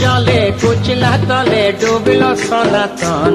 জলে কুচলা তলে ডুবল সনাতন।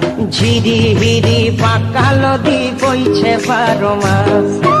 ঝিরি হিরি পাকালো দি বইছে বারো মাস।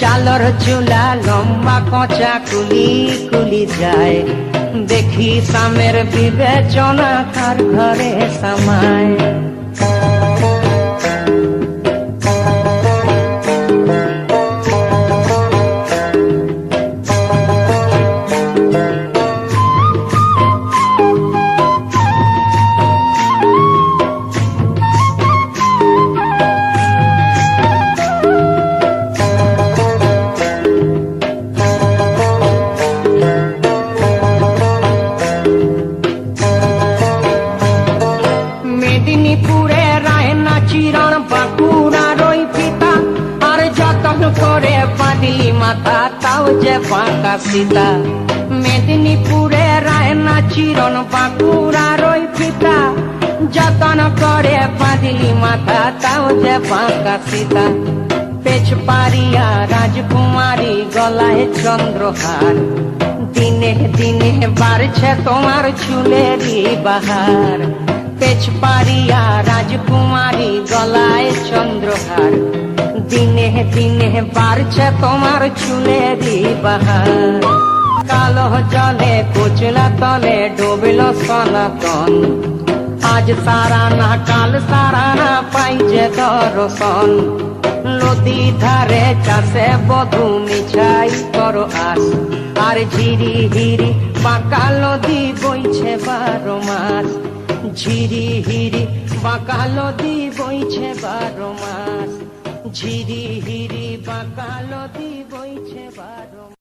চালর চুলা লম্বা কচা কুলি কুলি যায়। দেখি সামের বিবেচনা তার ঘরে সামায়। করে বাঁধলি মাথা, তাও যে বাঁকা সীতা। মেদিনীপুরে রায়না চিরণ বাঁকুড়া রই পিতা। যতন করে বাঁধলি মাথা, তাও যে বাঁকা সীতা। পেছ পারিয়া রাজকুমারী গলায় চন্দ্রহার। দিনে দিনে বাড়ছে তোমার চুলেরই বাহার। পেছ পারিয়া রাজকুমারী গলায় চন্দ্রহার। দিনে বাড়ছে তোমার চুলেরই বাহার কালো জলে কুচলা তলে ডুবল সনাতন। আজ সারা না, কাল সারা না পাই যে দর্শন। নদী ধারে চাষে বধু মিছাই করো আস আর ঝিরি হিরি বাঁকা নদী বইছে বারো মাস। ঝিরি হিরি বাঁকা নদী বইছে বারো মাস। ঝিরি হিরি বাকালো দি বইছে বারো